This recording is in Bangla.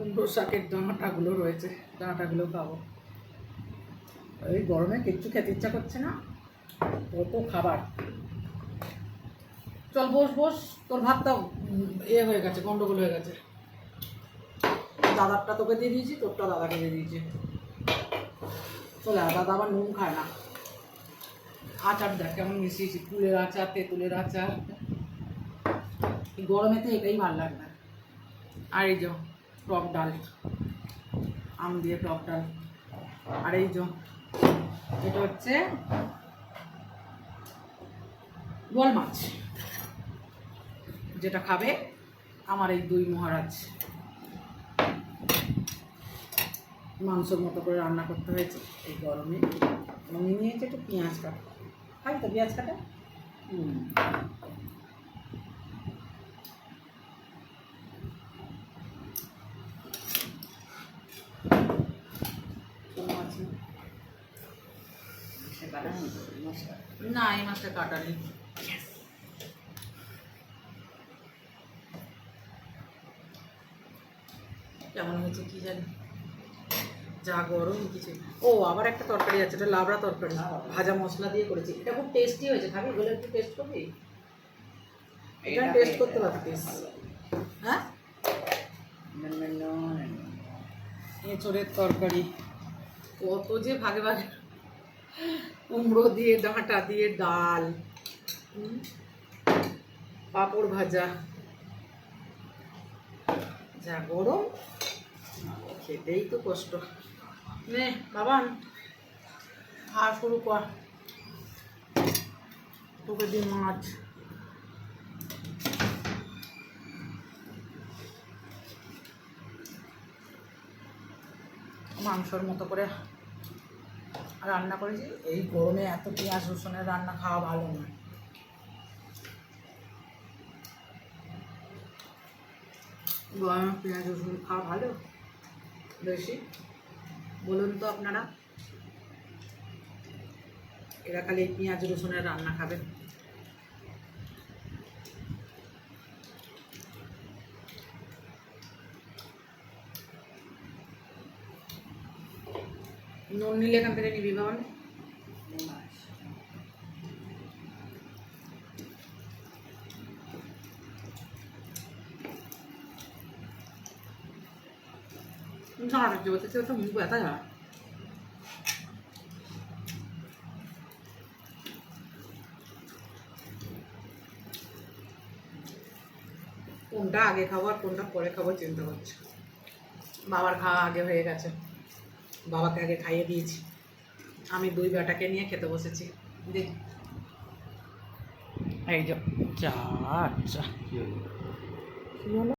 কুমড়ো শাকের ডাঁটাগুলো রয়েছে ডাঁটাগুলো খাব। এই গরমে কিচ্ছু খেতে ইচ্ছা করছে না, কত খাবার। চল বস বস, তোর ভাতটা ইয়ে হয়ে গেছে, গন্ডগোল হয়ে গেছে। দাদারটা তোকে দিয়ে দিয়েছি, তোরটা দাদাকে দিয়ে দিয়েছি। চলে দাদা আবার নুন খায় না। আচার দেখ, কেমন মিশিয়েছি কুলের আচার, তেঁতুলের আচার। এই গরমেতে এটাই ভালো লাগবে আর এই যে টক ডাল, আম দিয়ে টক ডাল। আর এই যে, এটা হচ্ছে বোয়াল মাছ, যেটা খাবে আমার এই দুই মহারাজ। মাংসর মতো করে রান্না করতে হয়েছে এই গরমে। এবং নিয়েছে একটু পেঁয়াজ কাটা। খাবি তো পেঁয়াজ কাটা? হুম কোনো মাছ নেই। না এই মাছটা কাটা নেই কেমন হয়েছে কি জানি? যা গরম কিছু ও আবার একটা তরকারি আছে এটা লাবড়া তরকারি। ভাজা মশলা দিয়ে করেছি। এটা খুব টেস্টি হয়েছে। খাবি? বলে একটু টেস্ট করবি? এটা টেস্ট করতে পারতিস হ্যাঁ? এঁচড়ের তরকারি। কত যে ভাগে ভাগে কুমড়ো দিয়ে, ডাঁটা দিয়ে ডাল পাঁপড় ভাজা। যা গরম, খেতেই তো কষ্ট। নে বাবান খাওয়া শুরু কর। তোকে দিন মাছ। মাংসর মতো করে রান্না করেছি। এই গরমে এত পেঁয়াজ, রসুনের রান্না খাওয়া ভালো না। গরমে পেঁয়াজ, রসুন খাওয়া ভালো? বেশি? বলুন তো আপনারা। এরা খালি পেঁয়াজ, রসুনের রান্না খাবে। নুন নিলে এখান থেকে নিবি বাবান ঝাড় হচ্ছে তো মুখ ব্যথা যায় কোনটা আগে খাব আর কোনটা পরে খাব চিন্তা করছি। বাবার খাওয়া আগে হয়ে গেছে। বাবাকে আগে খাইয়ে দিয়েছি। আমি দুই বেটাকে নিয়ে খেতে বসেছি। দেখ এই যে চা আচ্ছা কি হলো?